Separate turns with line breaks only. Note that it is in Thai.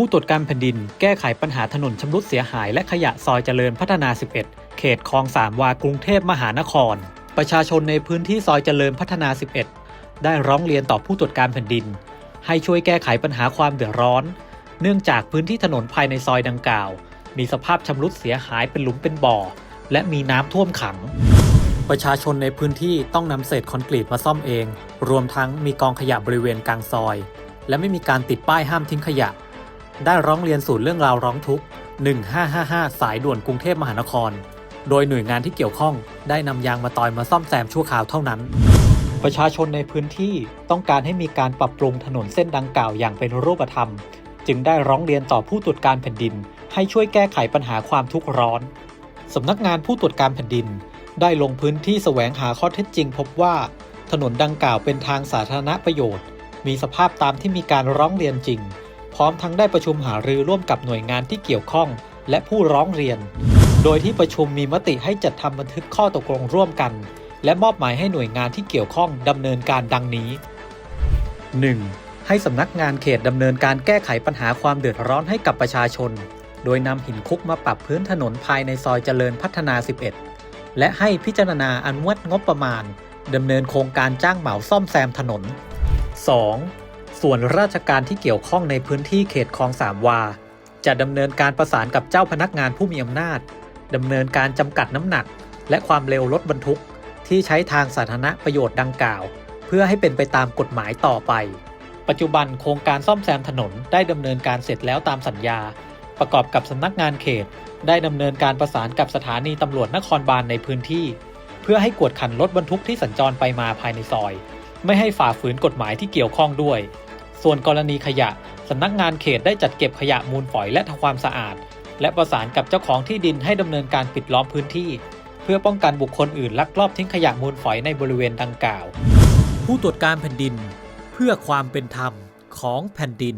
ผู้ตรวจการแผ่นดินแก้ไขปัญหาถนนชำรุดเสียหายและขยะซอยเจริญพัฒนา 11 เขตคลองสามวากรุงเทพมหานคร ประชาชนในพื้นที่ซอยเจริญพัฒนา 11 ได้ร้องเรียนต่อผู้ตรวจการแผ่นดิน ให้ช่วยแก้ไขปัญหาความเดือดร้อน เนื่องจากพื้นที่ถนนภายในซอยดังกล่าว มีสภาพชำรุดเสียหายเป็นหลุมเป็นบ่อ และมีน้ำท่วมขัง ประชาชนในพื้นที่ต้องนำเศษคอนกรีตมาซ่อมเอง รวมทั้งมีกองขยะบริเวณกลางซอย และไม่มีการติดป้ายห้ามทิ้งขยะ ได้ร้องเรียนศูนย์เรื่องราวร้องทุกข์ 1555 สายด่วนกรุงเทพมหานคร โดยหน่วยงานที่เกี่ยวข้องได้นำยางมาตอยมาซ่อมแซมชั่วคราวเท่านั้น ประชาชนในพื้นที่ต้องการให้มีการปรับปรุงถนนเส้นดังกล่าวอย่างเป็นรูปธรรม จึงได้ร้องเรียนต่อผู้ตรวจการแผ่นดิน ให้ช่วยแก้ไขปัญหาความทุกข์ร้อนสำนักงานผู้ตรวจการแผ่นดิน ได้ลงพื้นที่แสวงหาข้อเท็จจริง พบว่าถนนดังกล่าวเป็นทางสาธารณประโยชน์ มีสภาพตามที่มีการร้องเรียนจริง ร้อมทั้งได้ประชุมหารือร่วมกับหน่วยงานที่เกี่ยวข้อง และผู้ร้องเรียน โดยที่ประชุมมีมติให้จัดทำบันทึกข้อตกลงร่วมกัน และมอบหมายให้หน่วยงานที่เกี่ยวข้องดำเนินการดังนี้ 1. ให้สำนักงานเขตดำเนินการแก้ไขปัญหาความเดือดร้อนให้กับประชาชน โดยนำหินคุกมาปรับพื้นถนนภายในซอยเจริญพัฒนา 11 และให้พิจารณาอนุมัติงบประมาณดำเนินโครงการจ้างเหมาซ่อมแซมถนน 2. ส่วนราชการที่เกี่ยวข้องในพื้นที่เขตคลองสามวา จะดำเนินการประสานกับเจ้าพนักงานผู้มีอำนาจดำเนินการจำกัดน้ำหนัก และความเร็วรถบรรทุก ที่ใช้ทางสาธารณประโยชน์ดังกล่าว เพื่อให้เป็นไปตามกฎหมายต่อไป ปัจจุบันโครงการซ่อมแซมถนนได้ดำเนินการเสร็จแล้วตามสัญญา ประกอบกับสำนักงานเขต ได้ดำเนินการประสานกับสถานีตำรวจนครบาลในพื้นที่ เพื่อให้กวดขันรถบรรทุกที่สัญจรไปมาภายในซอย ไม่ให้ฝ่าฝืนกฎหมายที่เกี่ยวข้องด้วย ส่วนกรณีขยะสำนักงานเขตได้จัดเก็บขยะมูลฝอยและทำความสะอาด และประสานกับเจ้าของที่ดินให้ดำเนินการปิดล้อมพื้นที่ เพื่อป้องกันบุคคลอื่นลักลอบทิ้งขยะมูลฝอยในบริเวณดังกล่าว ผู้ตรวจการแผ่นดิน เพื่อความเป็นธรรมของแผ่นดิน